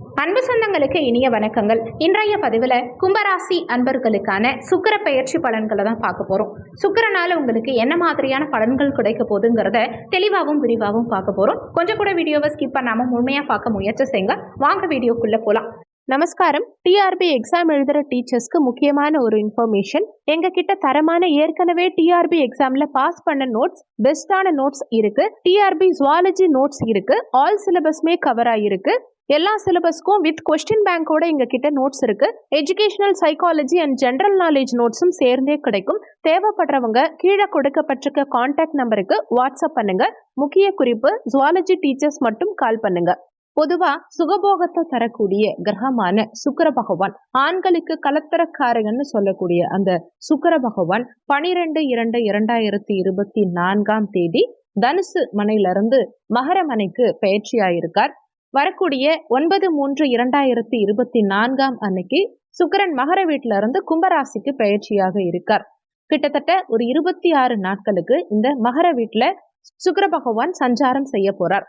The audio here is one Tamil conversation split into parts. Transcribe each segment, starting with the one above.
அன்பு சொந்தங்களுக்கு இனிய வணக்கங்கள். இன்றைய பதிவில் கும்பராசி அன்பர்களுக்கான சுக்கிர பெயர்ச்சி பலன்களை தான் பார்க்க போகிறோம் சுக்கரனால் உங்களுக்கு என்ன மாதிரியான பலன்கள் கிடைக்க போகுதுங்கிறத தெளிவாகவும் விரிவாகவும் பார்க்க போகிறோம் கொஞ்சம் கூட வீடியோவை ஸ்கிப் பண்ணாமல் முழுமையாக பார்க்க முயற்சி செய்யுங்க. வாங்க வீடியோக்குள்ளே போகலாம் நமஸ்காரம். டிஆர்பி எக்ஸாம் எழுதுகிற டீச்சர்ஸ்க்கு முக்கியமான ஒரு இன்ஃபர்மேஷன் எங்ககிட்ட தரமான ஏற்கனவே டிஆர்பி எக்ஸாம்ல பாஸ் பண்ண நோட்ஸ் பெஸ்டான நோட்ஸ் இருக்கு. டிஆர்பி ஜுவாலஜி நோட்ஸ் இருக்கு. ஆல் சிலபஸ்மே கவர் ஆகிருக்கு எல்லா சிலபஸ்க்கும் வித் கொஸ்டின் பேங்கோட எங்ககிட்ட நோட்ஸ் இருக்கு. Educational psychology and general knowledge நோட்ஸும் சேர்ந்தே கிடைக்கும். தேவைப்படுறவங்க கீழே கொடுக்கப்பட்டிருக்க கான்டாக்ட் நம்பருக்கு வாட்ஸ்அப் பண்ணுங்க. முக்கிய குறிப்பு ஜுவாலஜி டீச்சர்ஸ் மட்டும் கால் பண்ணுங்க. பொதுவா சுகபோகத்தை தரக்கூடிய கிரகமான சுக்கர பகவான் ஆண்களுக்கு கலத்தரக்காரகன்னு சொல்லக்கூடிய அந்த சுக்கர பகவான் பனிரெண்டு இரண்டு இரண்டாயிரத்தி இருபத்தி நான்காம் தேதி தனுசு மனையிலிருந்து மகர மனைக்கு பயிற்சியாயிருக்கார். வரக்கூடிய ஒன்பது மூன்று இரண்டாயிரத்தி இருபத்தி நான்காம் அன்னைக்கு சுக்கரன் மகர வீட்டில இருந்து கும்பராசிக்கு பயிற்சியாக இருக்கார். கிட்டத்தட்ட ஒரு இருபத்தி ஆறு நாட்களுக்கு இந்த மகர வீட்டுல சுக்கிர பகவான் சஞ்சாரம் செய்ய போறார்.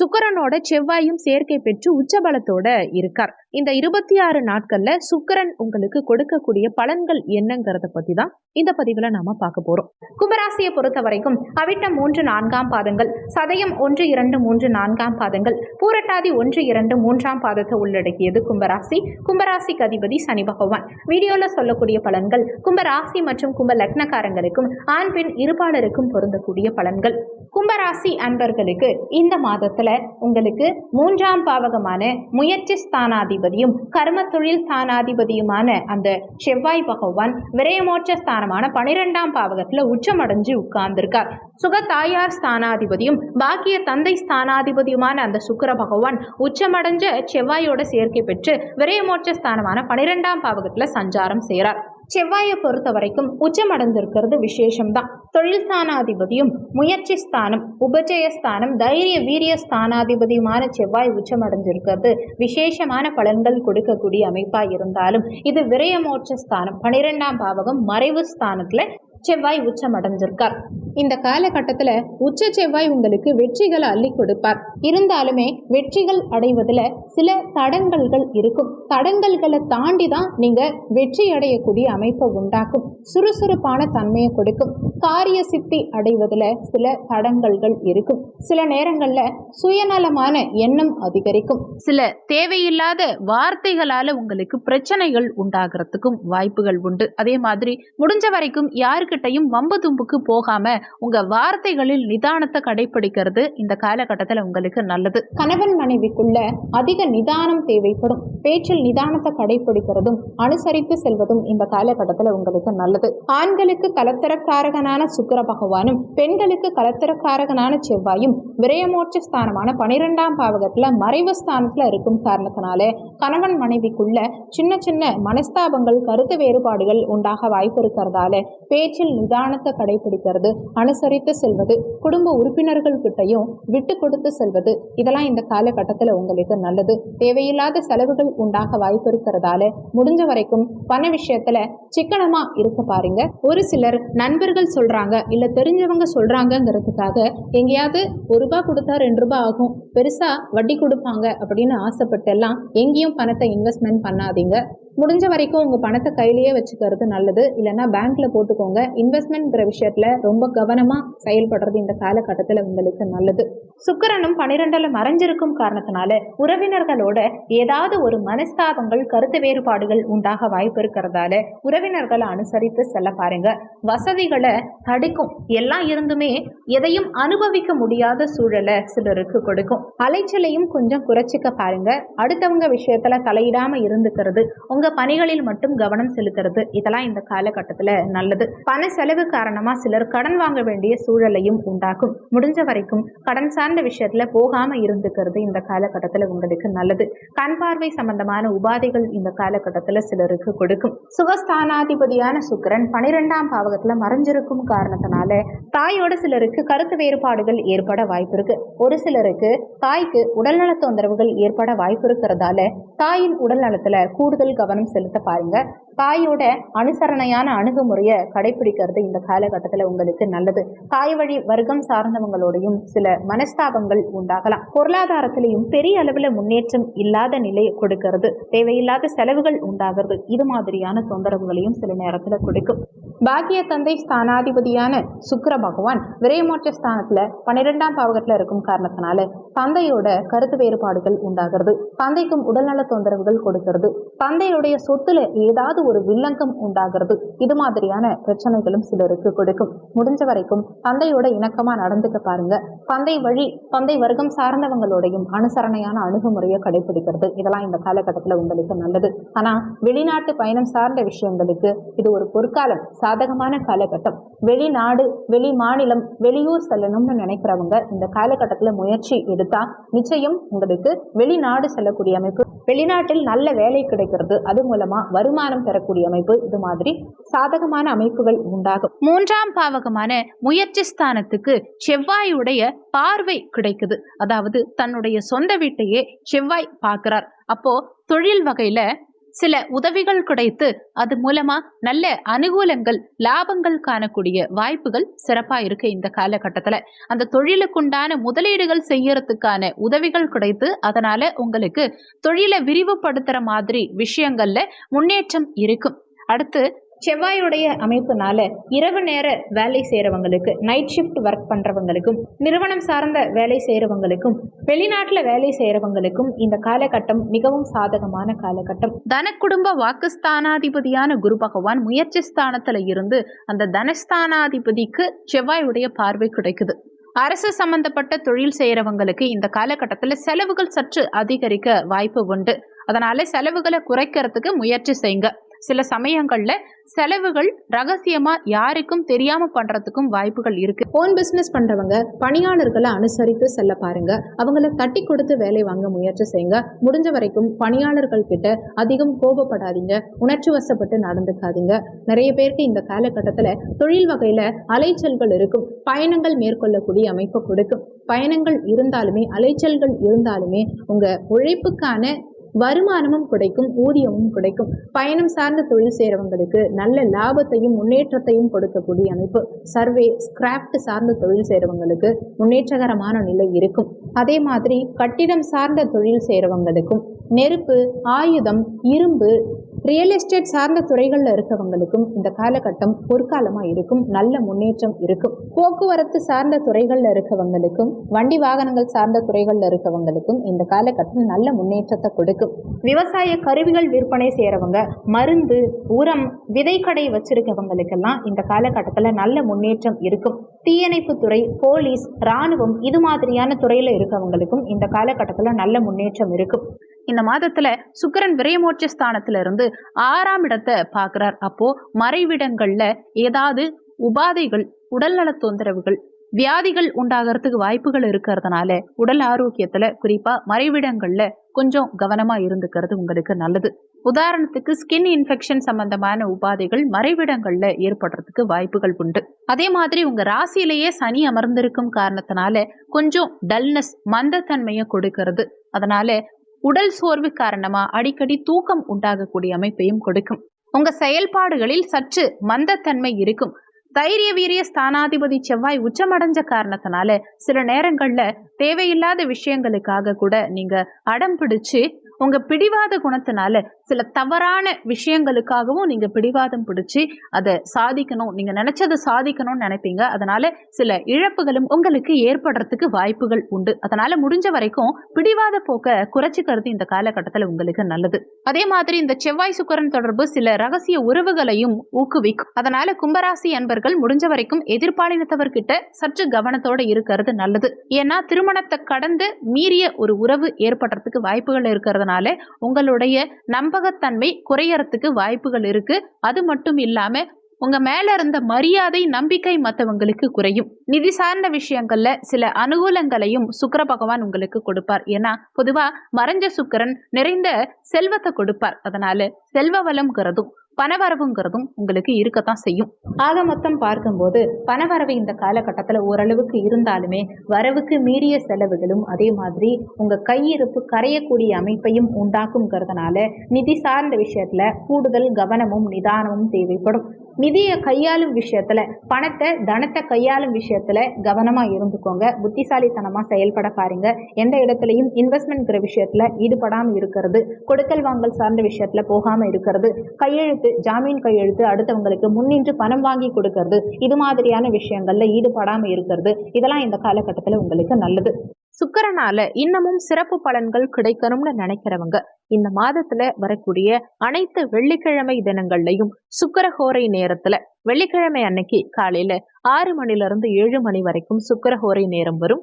சுக்கரனோட செவ்வாயும் சேர்க்கை பெற்று உச்சபலத்தோட இருக்கார். இந்த இருபத்தி ஆறு நாட்கள்ல சுக்கிரன் உங்களுக்கு கொடுக்கக்கூடிய பலன்கள் என்னங்கிறத பத்தி தான் இந்த பதிவுல நாம பார்க்க போறோம். கும்பராசியை பொறுத்த வரைக்கும் அவிட்டம் மூன்று நான்காம் பாதங்கள் சதயம் ஒன்று இரண்டு மூன்று நான்காம் பாதங்கள் பூரட்டாதி ஒன்று இரண்டு மூன்றாம் பாதத்தை உள்ளடக்கியது கும்பராசி. கும்பராசிக்கு அதிபதி சனி பகவான். வீடியோல சொல்லக்கூடிய பலன்கள் கும்பராசி மற்றும் கும்ப லக்னக்காரங்களுக்கும் ஆண் பெண் இருபாலருக்கும் பொருந்தக்கூடிய பலன்கள். கும்பராசி அன்பர்களுக்கு இந்த மாதத்துல உங்களுக்கு மூன்றாம் பாவகமான முயற்சி ஸ்தானாதிபதி ஸ்தானாதிபதியும் கர்ம தொழில் ஸ்தானாதிபதியுமான அந்த செவ்வாய் பகவான் விரயமோட்ச ஸ்தானமான பனிரெண்டாம் பாவகத்துல உச்சமடைஞ்சு உட்கார்ந்திருக்கார். சுக தாயார் ஸ்தானாதிபதியும் பாக்கிய தந்தை ஸ்தானாதிபதியுமான அந்த சுக்கிர பகவான் உச்சமடைஞ்ச செவ்வாயோட சேர்க்கை பெற்று விரயமோட்ச ஸ்தானமான பனிரெண்டாம் பாவகத்துல சஞ்சாரம் செய்கிறார் செவ்வாயை பொறுத்த வரைக்கும் உச்சமடைந்திருக்கிறது விசேஷம்தான். தொழில் ஸ்தானாதிபதியும் முயற்சி ஸ்தானம் உபஜய ஸ்தானம் தைரிய வீரிய ஸ்தானாதிபதியுமான செவ்வாய் உச்சமடைஞ்சிருக்கிறது விசேஷமான பலன்கள் கொடுக்கக்கூடிய அமைப்பா இருந்தாலும் இது விரயமோட்ச ஸ்தானம் பனிரெண்டாம் பாவகம் மறைவு ஸ்தானத்துல செவ்வாய் உச்சம் அடைஞ்சிருக்கார் இந்த காலகட்டத்தில் உச்ச செவ்வாய் உங்களுக்கு வெற்றிகளை அள்ளி கொடுப்பார். இருந்தாலுமே வெற்றிகள் அடைவதில் சில தடங்கல்கள் இருக்கும். தடங்கல்களை தாண்டி தான் நீங்கள் வெற்றி அடையக்கூடிய அமைப்பை உண்டாக்கும். சுறுசுறுப்பான தன்மையை கொடுக்கும். காரிய சித்தி அடைவதில் சில தடங்கல்கள் இருக்கும். சில நேரங்களில் சுயநலமான எண்ணம் அதிகரிக்கும். சில தேவையில்லாத வார்த்தைகளால் உங்களுக்கு பிரச்சனைகள் உண்டாகிறதுக்கும் வாய்ப்புகள் உண்டு. அதே மாதிரி முடிஞ்ச வரைக்கும் யார்கிட்டையும் வம்பு தும்புக்கு போகாம உங்க வார்த்தைகளில் நிதானத்தை கடைபிடிக்கிறது இந்த காலகட்டத்தில் உங்களுக்கு நல்லது. கணவன் மனைவிக்குள்ள அதிக நிதானம் தேவைப்படும். பேச்சில் நிதானத்தை கடைபிடிக்கிறதும் அனுசரித்து செல்வதும் இந்த காலகட்டத்தில் உங்களுக்கு நல்லது. ஆண்களுக்கு கலத்தரக்காரகனான சுக்கர பகவானும் பெண்களுக்கு கலத்தரக்காரகனான செவ்வாயும் விரயமோட்ச ஸ்தானமான பனிரெண்டாம் பாவகத்துல மறைவு ஸ்தானத்துல இருக்கும் காரணத்தினால கணவன் மனைவிக்குள்ள சின்ன சின்ன மனஸ்தாபங்கள் கருத்து வேறுபாடுகள் உண்டாக வாய்ப்பு இருக்கிறதால பேச்சு பேச்சில் நிதானத்தை கடைபிடிக்கிறது அனுசரித்து செல்வது குடும்ப உறுப்பினர்கள் கிட்டையும் விட்டு கொடுத்து செல்வது இதெல்லாம் இந்த காலகட்டத்தில் உங்களுக்கு நல்லது. தேவையில்லாத செலவுகள் உண்டாக வாய்ப்பு இருக்கிறதால முடிஞ்ச வரைக்கும் பண விஷயத்துல சிக்கனமா இருக்க பாருங்க. ஒரு சிலர் நண்பர்கள் சொல்றாங்க இல்ல தெரிஞ்சவங்க சொல்றாங்கங்கிறதுக்காக எங்கேயாவது ஒரு ரூபாய் கொடுத்தா ரெண்டு ரூபாய் ஆகும் பெருசா வட்டி கொடுப்பாங்க அப்படின்னு ஆசைப்பட்டு எல்லாம் எங்கேயும் பணத்தை இன்வெஸ்ட்மெண்ட் பண்ணாதீங்க. முடிஞ்ச வரைக்கும் உங்கள் பணத்தை கையிலேயே வச்சுக்கிறது நல்லது இல்லைன்னா பேங்க்ல போட்டுக்கோங்க இன்வெஸ்ட்மெண்ட்ங்கிற விஷயத்தில் ரொம்ப கவனமாக செயல்படுறது இந்த காலகட்டத்தில் உங்களுக்கு நல்லது. சுக்கரனும் பனிரெண்டில் மறைஞ்சிருக்கும் காரணத்தினால உறவினர்களோட ஏதாவது ஒரு மனஸ்தாபங்கள் கருத்து வேறுபாடுகள் உண்டாக வாய்ப்பு இருக்கிறதால உறவினர்களை அனுசரித்து செல்ல பாருங்க. வசதிகளை தடுக்கும். எல்லாம் இருந்துமே எதையும் அனுபவிக்க முடியாத சூழலை சிலருக்கு கொடுக்கும். அலைச்சலையும் கொஞ்சம் குறைச்சிக்க பாருங்க. அடுத்தவங்க விஷயத்துல தலையிடாம இருந்துக்கிறது உங்க பணிகளில் மட்டும் கவனம் செலுத்துறது இதெல்லாம் இந்த காலகட்டத்துல நல்லது. பண செலவு காரணமா சிலர் கடன் வாங்க வேண்டிய சூழலையும் உண்டாக்கும். முடிஞ்ச வரைக்கும் கடன் சார்ந்த விஷயத்துல போகாம இருந்துக்கிறது இந்த காலகட்டத்துல உங்களுக்கு நல்லது. கண் பார்வை சம்பந்தமான உபாதைகள் இந்த காலகட்டத்துல சிலருக்கு கொடுக்கும். சுகஸ்தானாதிபதியான சுக்கிரன் பனிரெண்டாம் பாவகத்துல மறைஞ்சிருக்கும் காரணத்தினால தாயோட சிலருக்கு கருத்து வேறுபாடுகள் ஏற்பட வாய்ப்பு இருக்கு ஒரு சிலருக்கு தாய்க்கு உடல்நல தொந்தரவுகள் ஏற்பட வாய்ப்பு இருக்கிறதால தாயின் உடல் நலத்துல கூடுதல் கவனம் செலுத்த பாருங்க. தாயோட அனுசரணையான அணுகுமுறையை கடைபிடி கடைபிடிக்கிறது இந்த காலகட்டத்தில் உங்களுக்கு நல்லது. தாய் வழி வர்க்கம் சார்ந்தவங்களோடையும் சில மனஸ்தாபங்கள் உண்டாகலாம். பொருளாதாரத்திலையும் பெரிய அளவில் முன்னேற்றம் இல்லாத நிலை கொடுக்கிறது. தேவையில்லாத செலவுகள் உண்டாகிறது. இது மாதிரியான தொந்தரவுகளையும் சில நேரத்தில் கொடுக்கும். பாக்கிய தந்தை ஸ்தானாதிபதியான சுக்கிர பகவான் விரைமோட்ச ஸ்தானத்துல பன்னிரெண்டாம் பாவகத்தில் இருக்கும் காரணத்தினால தந்தையோட கருத்து வேறுபாடுகள் உண்டாகிறது. தந்தைக்கும் உடல்நல தொந்தரவுகள் கொடுக்கிறது. தந்தையுடைய சொத்துல ஏதாவது ஒரு வில்லங்கம் உண்டாகிறது. இது மாதிரியான பிரச்சனை பிரச்சனைகளும் சிலருக்கு கொடுக்கும். முடிஞ்ச வரைக்கும் தந்தையோட இணக்கமா நடந்துக்க பாருங்க. தந்தை வழி தந்தை வர்க்கம் சார்ந்தவங்களோடையும் அனுசரணையான அணுகுமுறையை கடைபிடிக்கிறது. இதெல்லாம் இந்த காலகட்டத்தில் உங்களுக்கு நல்லது. ஆனா வெளிநாட்டு பயணம் சார்ந்த விஷயங்களுக்கு இது ஒரு பொற்காலம் சாதகமான காலகட்டம். வெளிநாடு வெளி மாநிலம் வெளியூர் செல்லணும்னு நினைக்கிறவங்க இந்த காலகட்டத்தில் முயற்சி எடுத்தா நிச்சயம் உங்களுக்கு வெளிநாடு செல்லக்கூடிய அமைப்பு வெளிநாட்டில் நல்ல வேலை கிடைக்கிறது. அது மூலமா வருமானம் பெறக்கூடிய அமைப்பு இது மாதிரி சாதகமான அமைப்புகள் உண்டாகும். மூன்றாம் பாவகமான முயற்சி ஸ்தானத்துக்கு செவ்வாயுடைய பார்வை கிடைக்குது. அதாவது தன்னுடைய சொந்த வீட்டையே செவ்வாய் பார்க்கிறார். அப்போ தொழில் வகையில சில உதவிகள் கிடைத்து அது மூலமா நல்ல அனுகூலங்கள் லாபங்கள் காணக்கூடிய வாய்ப்புகள் சிறப்பா இருக்கு இந்த காலகட்டத்துல. அந்த தொழிலுக்குண்டான முதலீடுகள் செய்யறதுக்கான உதவிகள் கிடைத்து அதனால உங்களுக்கு தொழிலை விரிவுபடுத்துற மாதிரி விஷயங்கள்ல முன்னேற்றம் இருக்கும். அடுத்து செவ்வாயுடைய அமைப்புனால இரவு நேர வேலை செய்கிறவங்களுக்கு நைட் ஷிஃப்ட் ஒர்க் பண்ணுறவங்களுக்கும் நிறுவனம் சார்ந்த வேலை செய்கிறவங்களுக்கும் வெளிநாட்டில் வேலை செய்கிறவங்களுக்கும் இந்த காலகட்டம் மிகவும் சாதகமான காலகட்டம். தன குடும்ப வாக்குஸ்தானாதிபதியான குரு பகவான் முயற்சி ஸ்தானத்தில் இருந்து அந்த தனஸ்தானாதிபதிக்கு செவ்வாயுடைய பார்வை கிடைக்குது. அரசு சம்பந்தப்பட்ட தொழில் செய்கிறவங்களுக்கு இந்த காலகட்டத்தில் செலவுகள் சற்று அதிகரிக்க வாய்ப்பு உண்டு. அதனால செலவுகளை குறைக்கிறதுக்கு முயற்சி செய்யுங்க சில சமயங்களில் செலவுகள் ரகசியமா யாருக்கும் தெரியாம பண்றதுக்கும் வாய்ப்புகள் இருக்கு. ஓன் பிஸ்னஸ் பண்ணுறவங்க பணியாளர்களை அனுசரித்து செல்ல பாருங்க. அவங்கள தட்டி கொடுத்து வேலை வாங்க முயற்சி செய்யுங்க. முடிஞ்ச வரைக்கும் பணியாளர்கள் கிட்ட அதிகம் கோபப்படாதீங்க. உணர்ச்சி வசப்பட்டு நடந்துக்காதீங்க. நிறைய பேருக்கு இந்த காலகட்டத்தில் தொழில் வகையில் அலைச்சல்கள் இருக்கும். பயணங்கள் மேற்கொள்ளக்கூடிய அமைப்பு கொடுக்கும். பயணங்கள் இருந்தாலுமே அலைச்சல்கள் இருந்தாலுமே உங்கள் உழைப்புக்கான வருமானமும் கிடைக்கும் ஊதியமும் கிடைக்கும். பயணம் சார்ந்த தொழில் செய்கிறவங்களுக்கு நல்ல லாபத்தையும் முன்னேற்றத்தையும் கொடுக்கக்கூடிய அமைப்பு. சர்வே ஸ்கிராப்ட் சார்ந்த தொழில் செய்கிறவங்களுக்கு முன்னேற்றகரமான நிலை இருக்கும். அதே மாதிரி கட்டிடம் சார்ந்த தொழில் செய்கிறவங்களுக்கும் நெருப்பு ஆயுதம் இரும்பு ரியல் எஸ்டேட் சார்ந்த துறைகளில் இருக்கவங்களுக்கும் இந்த காலகட்டம் பொற்காலமாக இருக்கும் நல்ல முன்னேற்றம் இருக்கும். போக்குவரத்து சார்ந்த துறைகளில் இருக்கவங்களுக்கும் வண்டி வாகனங்கள் சார்ந்த துறைகளில் இருக்கவங்களுக்கும் இந்த காலகட்டம் நல்ல முன்னேற்றத்தை கொடுக்கும். விவசாய கருவிகள் விற்பனை செய்கிறவங்க மருந்து உரம் விதைக்கடை வச்சிருக்கவங்களுக்கெல்லாம் இந்த காலகட்டத்தில் நல்ல முன்னேற்றம் இருக்கும். தீயணைப்பு துறை போலீஸ் இராணுவம் இது மாதிரியான துறையில் இருக்கவங்களுக்கும் இந்த காலகட்டத்தில் நல்ல முன்னேற்றம் இருக்கும். இந்த மாதத்துல சுக்கிரன் விரைமோட்ச ஸ்தானத்துல இருந்து ஆறாம் இடத்தை பாக்குறார் அப்போ மறைவிடங்கள்ல ஏதாவது உபாதைகள் உடல்நல தொந்தரவுகள் வியாதிகள் உண்டாகிறதுக்கு வாய்ப்புகள் இருக்கிறதுனால உடல் ஆரோக்கியத்துல குறிப்பா மறைவிடங்கள்ல கொஞ்சம் கவனமா இருந்துக்கிறது உங்களுக்கு நல்லது. உதாரணத்துக்கு ஸ்கின் இன்ஃபெக்ஷன் சம்பந்தமான உபாதைகள் மறைவிடங்கள்ல ஏற்படுறதுக்கு வாய்ப்புகள் உண்டு. அதே மாதிரி உங்க ராசியிலேயே சனி அமர்ந்திருக்கும் காரணத்தினால கொஞ்சம் டல்னஸ் மந்தத்தன்மையை கொடுக்கிறது. அதனால உடல் சோர்வு காரணமா அடிக்கடி தூக்கம் உண்டாகக்கூடிய அமைப்பையும் கொடுக்கும். உங்க செயல்பாடுகளில் சற்று மந்தத்தன்மை இருக்கும். தைரிய வீரிய ஸ்தானாதிபதி செவ்வாய் உச்சமடைஞ்ச காரணத்தினால சில நேரங்கள்ல தேவையில்லாத விஷயங்களுக்காக கூட நீங்க அடம் பிடிச்சு உங்க பிடிவாத குணத்தினால சில தவறான விஷயங்களுக்காகவும் நீங்க பிடிவாதம் பிடிச்சி அதை சாதிக்கணும். நீங்க நினைச்சதை சாதிக்கணும்னு நினைப்பீங்க. அதனால சில இழப்புகளும் உங்களுக்கு ஏற்படுறதுக்கு வாய்ப்புகள் உண்டு. அதனால முடிஞ்ச வரைக்கும் பிடிவாத போக்க குறைச்சிக்கிறது இந்த காலகட்டத்தில் உங்களுக்கு நல்லது. அதே மாதிரி இந்த செவ்வாய் சுக்கரன் தொடர்பு சில ரகசிய உறவுகளையும் ஊக்குவிக்கும். அதனால கும்பராசி அன்பர்கள் முடிஞ்ச வரைக்கும் எதிர்பாலினத்தவர்கிட்ட சற்று கவனத்தோட இருக்கிறது நல்லது. ஏன்னா திருமணத்தை கடந்து மீறிய ஒரு உறவு ஏற்படுறதுக்கு வாய்ப்புகள் இருக்கிறதுனால உங்களுடைய நம்பகத்தன்மை குறையறதுக்கு வாய்ப்புகள் இருக்கு. அது மட்டும் இல்லாம உங்க மேல இருந்த மரியாதை நம்பிக்கை மற்றவங்களுக்கு குறையும். நிதி சார்ந்த விஷயங்கள்ல சில அனுகூலங்களையும் சுக்கிர பகவான் உங்களுக்கு கொடுப்பார். ஏன்னா பொதுவா மறைஞ்ச சுக்கிரன் நிறைந்த செல்வத்தை கொடுப்பார். அதனால செல்வ வளம்ங்கிறதும் பணவரவுங்கிறதும் உங்களுக்கு இருக்கத்தான் செய்யும். ஆக மொத்தம் பார்க்கும்போது பணவரவு இந்த காலகட்டத்தில் ஓரளவுக்கு இருந்தாலுமே வரவுக்கு மீறிய செலவுகளும் அதே மாதிரி உங்கள் கையிருப்பு கரையக்கூடிய அமைப்பையும் உண்டாக்குங்கிறதுனால நிதி சார்ந்த விஷயத்தில் கூடுதல் கவனமும் நிதானமும் தேவைப்படும். நிதியை கையாளும் விஷயத்துல பணத்தை தனத்தை கையாளும் விஷயத்துல கவனமா இருந்துக்கோங்க. புத்திசாலித்தனமா செயல்பட பாருங்க. எந்த இடத்துலையும் இன்வெஸ்ட்மெண்ட்ங்கிற விஷயத்துல ஈடுபடாமல் இருக்கிறது கொடுக்கல் வாங்கல் சார்ந்த விஷயத்துல போகாம இருக்கிறது கையெழுத்து ஜாமீன் கையெழுத்து அடுத்தவங்களுக்கு முன்னின்று பணம் வாங்கி கொடுக்கறது. இது மாதிரியான விஷயங்கள்ல ஈடுபடாம இருக்கிறது. இதெல்லாம் இந்த காலகட்டத்துல உங்களுக்கு நல்லது. சுக்கரனால இன்னமும் சிறப்பு பலன்கள் கிடைக்கணும்னு நினைக்கிறவங்க இந்த மாதத்துல வரக்கூடிய அனைத்து வெள்ளிக்கிழமை தினங்கள்லயும் சுக்கிரஹோரை நேரத்துல வெள்ளிக்கிழமை அன்னைக்கு காலையில ஆறு மணில இருந்து ஏழு மணி வரைக்கும் சுக்கிரஹோரை நேரம் வரும்.